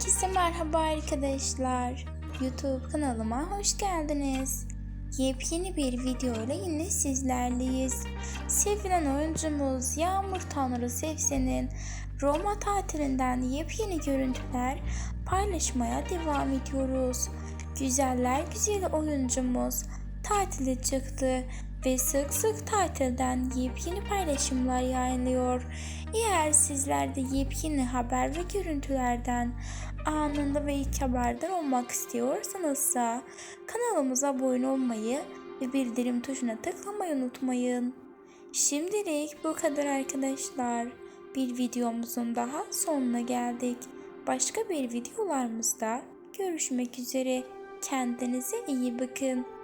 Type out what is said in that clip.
Herkese merhaba arkadaşlar. YouTube kanalıma hoş geldiniz. Yepyeni bir video ile yine sizlerleyiz. Sevilen oyuncumuz Yağmur Tanrı Sevsen'in Roma tatilinden yepyeni görüntüler paylaşmaya devam ediyoruz. Güzeller güzeli oyuncumuz tatile çıktı ve sık sık tatilden yepyeni paylaşımlar yayınlıyor. Eğer sizler de yepyeni haber ve görüntülerden anında ve ilk haberdar olmak istiyorsanızsa kanalımıza abone olmayı ve bildirim tuşuna tıklamayı unutmayın. Şimdilik bu kadar arkadaşlar. Bir videomuzun daha sonuna geldik. Başka bir videolarımızda görüşmek üzere. Kendinize iyi bakın.